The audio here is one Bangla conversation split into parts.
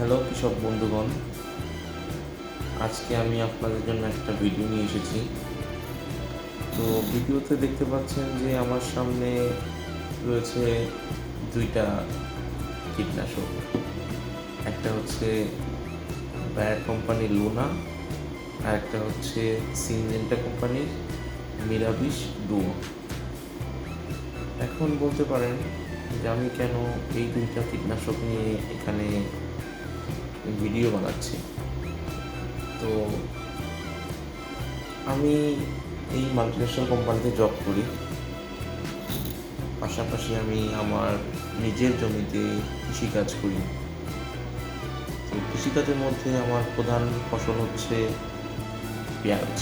হ্যালো কৃষক বন্ধুগণ, আজকে আমি আপনাদের জন্য একটা ভিডিও নিয়ে এসেছি। তো ভিডিওতে দেখতে পাচ্ছেন যে আমার সামনে রয়েছে দুইটা কীটনাশক। একটা হচ্ছে বায়ার কোম্পানির লোনা, আর একটা হচ্ছে সিনজেন্টা কোম্পানির মিরাবিশ ডুও এখন বলতে পারেন যে আমি কেন এই দুইটা কীটনাশক নিয়ে এখানে ভিডিও বানাচ্ছি। তো আমি এই মাল্টিনেশনাল কোম্পানিতে জব করি। পাশাপাশি আমি আমার নিজের জমিতে কৃষিকাজ করি। তো কৃষিকাজের মধ্যে আমার প্রধান ফসল হচ্ছে পেঁয়াজ।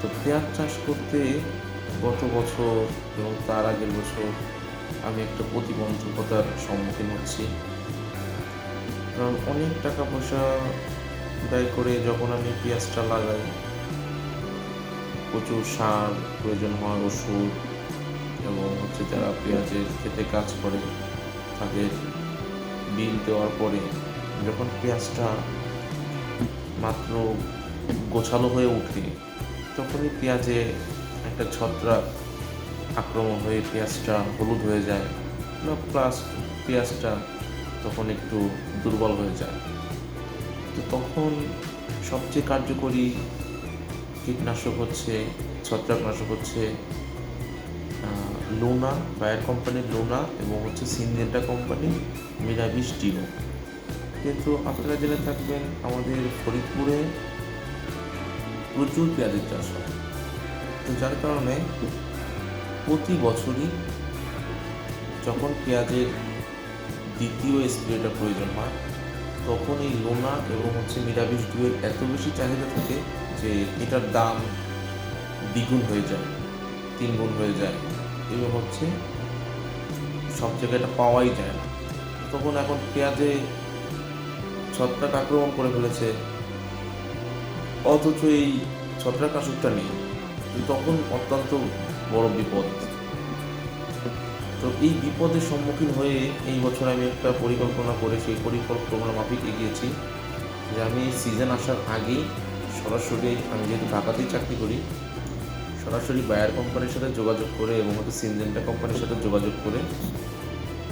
তো পেঁয়াজ চাষ করতে গত বছর এবং তার আগের বছর আমি একটা প্রতিবন্ধকতার সম্মুখীন হচ্ছি। কারণ অনেক টাকা পয়সা ব্যয় করে যখন আমি পেঁয়াজটা লাগাই, প্রচুর সার প্রয়োজন হয় ওষুধ এবং হচ্ছে যারা পেঁয়াজের খেতে কাজ করে, তাদের বিল দেওয়ার পরে যখন পেঁয়াজটা মাত্র গোছালো হয়ে উঠে তখনই পেঁয়াজে একটা ছত্রাক আক্রমণ হয়ে পেঁয়াজটা হলুদ হয়ে যায়। প্লাস পেঁয়াজটা তখন একটু দুর্বল হয়ে যায়। তো তখন সবচেয়ে কার্যকরী কীটনাশক হচ্ছে, ছত্রাকনাশক হচ্ছে লোনা, বায়ার কোম্পানির লোনা এবং হচ্ছে সিনজেন্টা কোম্পানির মিরাবিশ ডিও কিন্তু আপনারা জেনে থাকবেন, আমাদের ফরিদপুরে প্রচুর পেঁয়াজের চাষ হয়। তো যার কারণে প্রতি বছরই যখন পেঁয়াজের দ্বিতীয় স্প্রেটা প্রয়োজন হয়, তখন এই লোনা এবং হচ্ছে মিরাবিশ ডুয়ের এত বেশি চাহিদা থাকে যে এটার দাম দ্বিগুণ হয়ে যায় তিন গুণ হয়ে যায় এবং হচ্ছে সব জায়গায় এটা পাওয়াই যায় না। তখন এখন পেঁয়াজে ছত্রাক আক্রমণ করে ফেলেছে, অথচ এই ছত্রাকাশকটা নেই তখন অত্যন্ত বড় বিপদ। তো এই বিপদের সম্মুখীন হয়ে এই বছর আমি একটা পরিকল্পনা করে সেই পরিকল্পনা মাফিক এগিয়েছি যে আমি সিজন আসার আগেই সরাসরি আমি যেহেতু ঢাকাতেই চাকরি করি, সরাসরি বায়ার কোম্পানির সাথে যোগাযোগ করে এবং হচ্ছে সিনজেন্টা কোম্পানির সাথে যোগাযোগ করে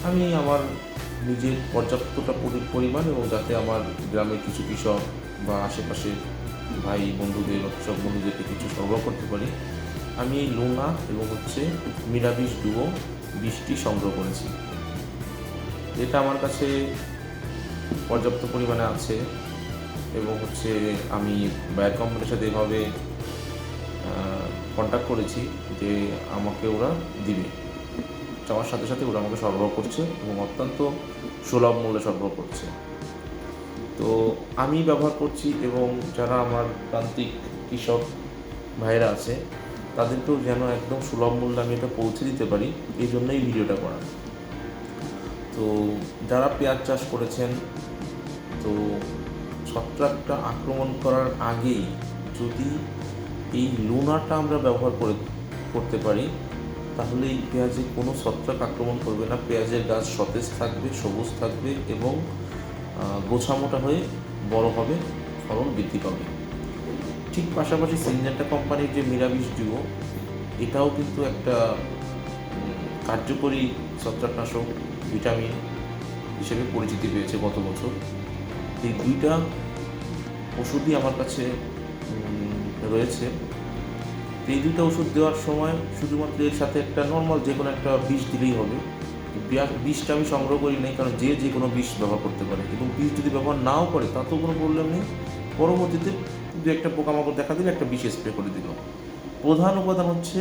আমি আমার নিজের পর্যাপ্তটা পরি- পরিমাণ এবং যাতে আমার গ্রামের কিছু কৃষক বা আশেপাশে ভাই, বন্ধুদের বা কৃষক বন্ধুদেরকে কিছু সরবরাহ করতে পারি। আমি লুনা এবং হচ্ছে মিরাবিশ ডুও বৃষ্টি সংগ্রহ করেছি। এটা আমার কাছে পর্যাপ্ত পরিমাণে আছে এবং হচ্ছে আমি বায়ার কোম্পানির সাথে এভাবে কন্ট্যাক্ট করেছি যে আমাকে ওরা দিবে। চাওয়ার সাথে সাথে ওরা আমাকে সরবরাহ করছে এবং অত্যন্ত সুলভ মূল্যে সরবরাহ করছে। তো আমি ব্যবহার করছি এবং যারা আমার প্রান্তিক কৃষক ভাইরা আছে তাদেরকেও যেন একদম সুলভ মূল্যে আমি এটা পৌঁছে দিতে পারি, এই জন্যই ভিডিওটা করা। তো যারা পেঁয়াজ চাষ করেছেন, তো ছত্রাকটা আক্রমণ করার আগেই যদি এই লুনাটা আমরা ব্যবহার করে, করতে পারি, তাহলে এই পেঁয়াজে কোনো ছত্রাক আক্রমণ করবে না। পেঁয়াজের গাছ সতেজ থাকবে, সবুজ থাকবে এবং গোছামোটা হয়ে বড় হবে, ফলন বৃদ্ধি পাবে। ঠিক পাশাপাশি সিনজেন্টা কোম্পানির যে মিরাবিশ ডিও এটাও কিন্তু একটা কার্যকরী ছত্রাকনাশক, ভিটামিন হিসেবে পরিচিতি পেয়েছে গত বছর। এই দুইটা ওষুধই আমার কাছে রয়েছে। এই দুইটা ওষুধ দেওয়ার সময় শুধুমাত্র এর সাথে একটা নর্মাল যে কোনো একটা বিষ দিলেই হবে। বিষটা আমি সংগ্রহ করি নাই, কারণ যে যে কোনো বিষ ব্যবহার করতে পারে। এবং বিষ যদি ব্যবহার নাও করে, তাতেও কোনো প্রবলেম নেই। পরবর্তীতে দু একটা পোকামাকড় দেখা দিলে, একটা বিষ স্প্রে করে দিল। প্রধান উপাদান হচ্ছে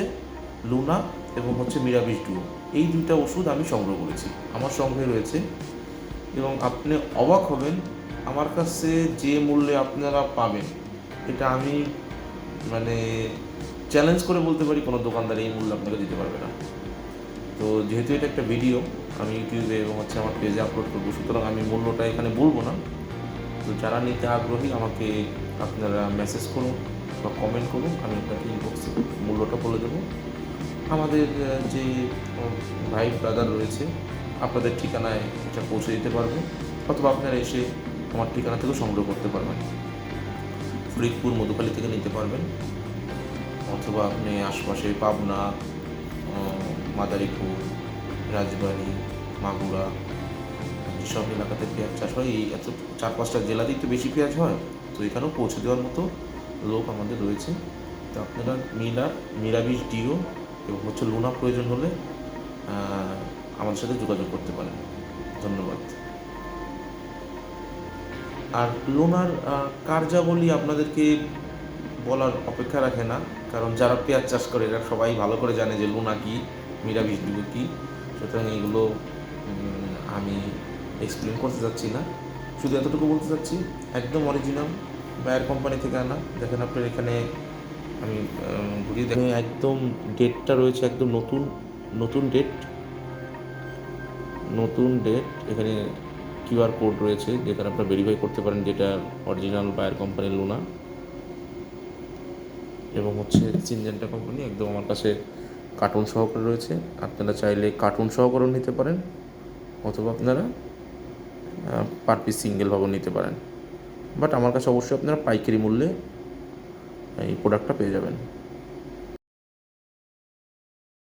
লুনা এবং হচ্ছে মিরাবিষ ডুও এই দুইটা ওষুধ আমি সংগ্রহ করেছি। আমার সংগ্রহে রয়েছে এবং আপনি অবাক হবেন, আমার কাছে যে মূল্যে আপনারা পাবেন, এটা আমি মানে চ্যালেঞ্জ করে বলতে পারি, কোনো দোকানদার এই মূল্য আপনাকে দিতে পারবে না। তো যেহেতু এটা একটা ভিডিও আমি ইউটিউবে এবং হচ্ছে আমার পেজে আপলোড করব, সুতরাং আমি মূল্যটা এখানে বলব না। তো যারা নিতে আগ্রহী, আমাকে আপনারা মেসেজ করুন বা কমেন্ট করুন, আমি আপনাকে ইনবক্সে মূল্যটা বলে দেবো। আমাদের যে ভাই ব্রাদার রয়েছে, আপনাদের ঠিকানায় এটা পৌঁছে দিতে পারব, অথবা আপনারা এসে আমার ঠিকানা থেকেও সংগ্রহ করতে পারবেন। ফরিদপুর, মধুখালী থেকে নিতে পারবেন। অথবা আপনি আশপাশে পাবনা মাদারীপুর, রাজবাড়ি, মাগুরা, যেসব এলাকাতে পেঁয়াজ চাষ হয়, এই এত চার পাঁচটা জেলাতেই তো বেশি পেঁয়াজ হয়। তো এখানেও পৌঁছে দেওয়ার মতো লোক আমাদের রয়েছে। তো আপনারা মিলা মিরাবিশ ডিও এবং হচ্ছে লোনা প্রয়োজন হলে আমাদের সাথে যোগাযোগ করতে পারেন। ধন্যবাদ। আর লোনার কার্যাবলী আপনাদেরকে বলার অপেক্ষা রাখে না কারণ যারা পেঁয়াজ চাষ করে এরা সবাই ভালো করে জানে যে লোনা কী মিরাবিশ ডিও কী। সুতরাং এইগুলো উম, আমি এক্সপ্লেন করতে যাচ্ছি না। শুধু এতটুকু বলতে চাচ্ছি একদম অরিজিনাল বায়ার কোম্পানি থেকে আনা। দেখেন আপনার এখানে আমি ঘুরিয়ে দেখেন একদম ডেটটা রয়েছে একদম নতুন নতুন ডেট নতুন ডেট এখানে কিউআর কোড রয়েছে, যেখানে আপনারা ভেরিফাই করতে পারেন যেটা অরিজিনাল বায়ার কোম্পানির লোনা এবং হচ্ছে সিনজেন্টা কোম্পানি একদম আমার কাছে কার্টুন সহকারে রয়েছে। আপনারা চাইলে কার্টুন সহকারেও নিতে পারেন, অথবা আপনারা পার পিস সিঙ্গেলভাবেও নিতে পারেন। বাট আমার কাছে অবশ্যই আপনারা পাইকারি মূল্যে এই প্রোডাক্টটা পেয়ে যাবেন।